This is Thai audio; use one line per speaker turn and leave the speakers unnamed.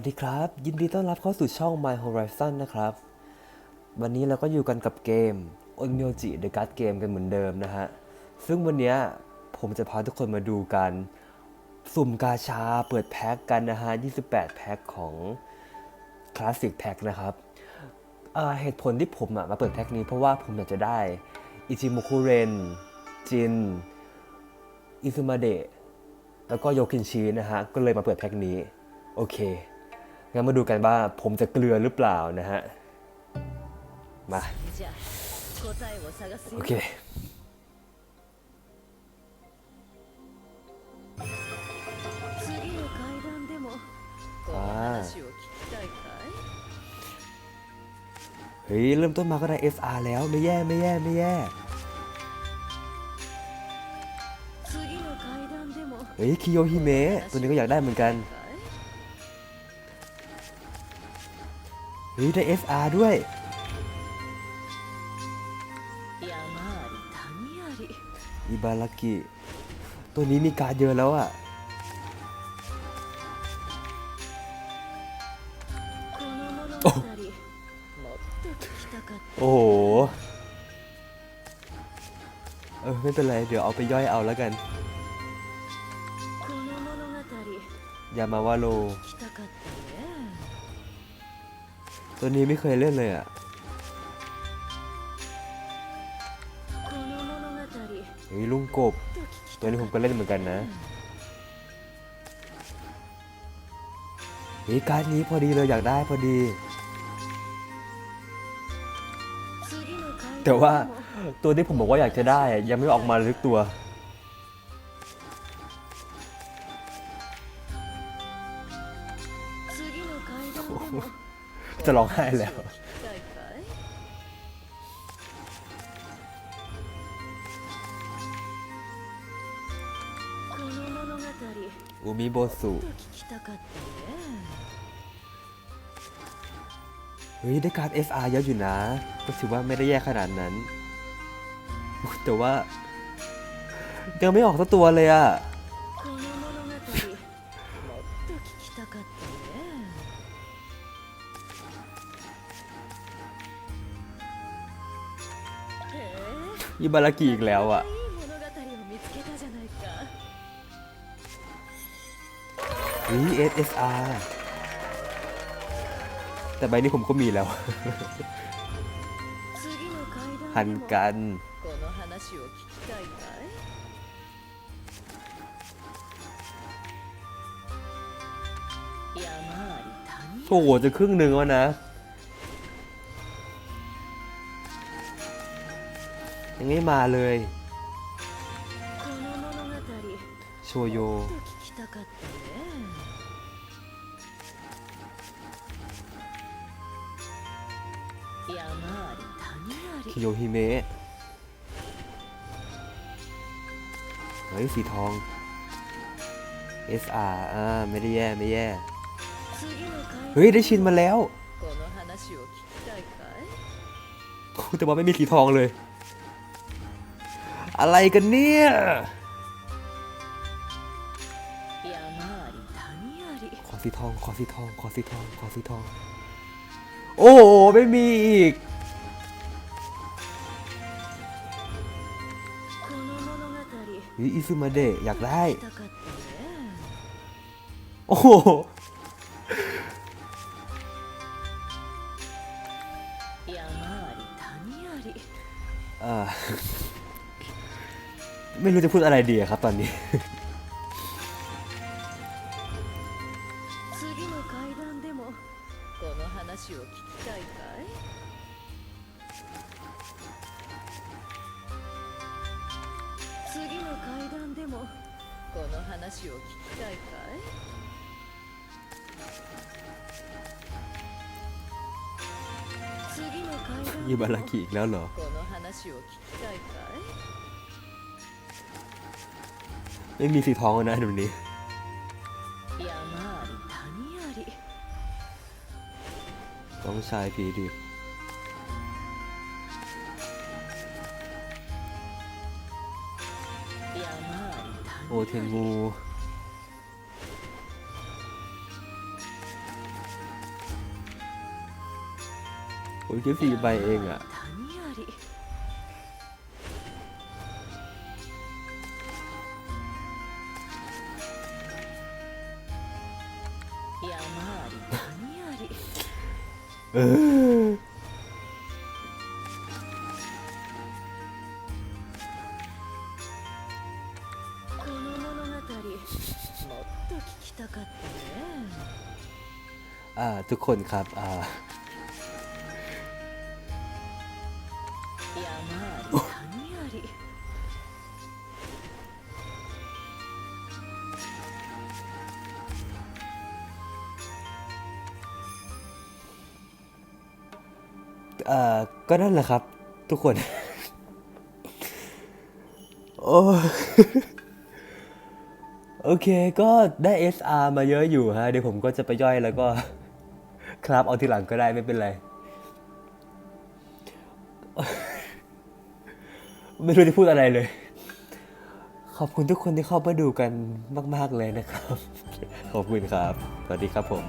วัสดีครับ ยินดีต้อนรับเข้าสู่ช่อง My Horizon นะครับ วันนี้เราก็อยู่กันกับเกม o n m y o j i The Card Game กันเหมือนเดิมนะฮะ ซึ่งวันนี้ผมจะพาทุกคนมาดูกัน สุ่มกาชาเปิดแพ็คกันนะฮะ 28 แพ็คของ Classic Pack นะครับเหตุผลที่ผมมาเปิดแพ็คนี้เพราะว่าผมอยากจะได้อิจิมุคุเรนจิน อิซุมาเดะแล้วก็โยคินชีนะฮะ ก็เลยมาเปิดแพ็คนี้ โอเค งั้นมาดูกันว่าผมจะเกลือหรือเปล่านะฮะ มา โอเคเฮ้ย เริ่มต้นมาก็ได้ SR แล้วไม่แย่ไม่แย่ไม่แย่เฮ้ย คิโยฮิเมะตัวนี้ก็อยากได้เหมือนกัน เฮ้ยได้ FR ด้วยอีบาลากิ ตัวนี้มีการเยอะแล้วอ่ะโอ้โห เออไม่เป็นไร เดี๋ยวเอาไปย่อยเอาแล้วกัน ยามาวาโล ตัวนี้ไม่เคยเล่นเลยอะ่ะเฮ้ยลุงกบ ตัวนี้ผมก็เล่นเหมือนกันนะเฮ้ยการนี้พอดีเลยอยากได้พอดี แต่ว่าตัวที่ผมบอกว่าอยากจะได้ยังไม่ออกมาลึกตัว จะร้องไห้แล้ว อุมิโบสุเฮ้ย ได้การ SR เยอะอยู่นะ ก็ถือว่าไม่ได้แย่ขนาดนั้น แต่ว่า ยังไม่ออกสักตัวเลยอะ ยิบารากิอีกแล้วอะ
วีเอเอ
สอาร์แต่ใบนี้ผมก็มีแล้ว หันกันโอ้โหจะครึ่งหนึ่งแล้วนะ ไม่มาเลยโชโยคิโยฮิเมะเฮ้ย สีทอง SR อ่า ไม่ได้แย่ ไม่แย่ เฮ้ย ได้ชินมาแล้ว แต่ว่าไม่มีสีทองเลย อะไรกันเนี่ยขอสีทองขอสีทองขอสีทองขอสีทอง โอ้โหไม่มีอีกอิซึมาเดะอยากได้ โอ้โหเออ ไม่รู้จะพูดอะไรดีอะครับตอนนี้
次の階段でもこの話を聞きたいかい次の階段でもこの話を聞きたいかい次の階段
ยิ
で
บา
も
รากิอีกแล้วเหรอ
この話を聞きたいかい
ไม่มีสีทองแล้นะเดี๋ยวนี้ต้องชายผีดิบโอเทน
งู
ผมแค่สี่ใบเองอะ เออ
この物語もっと聞きたかったね
อ่า ทุกคนครับ อ่า
山あり谷あり
อ่าก็นั่นแหละครับ ทุกคน โอ้โอเค ก็ได้ SR มาเยอะอยู่ฮะ เดี๋ยวผมก็จะไปย่อยแล้วก็ ครับเอาทีหลังก็ได้ไม่เป็นไร ไม่รู้จะพูดอะไรเลย ขอบคุณทุกคนที่เข้ามาดูกันมาก ๆ เลยนะครับ ขอบคุณครับ สวัสดีครับผม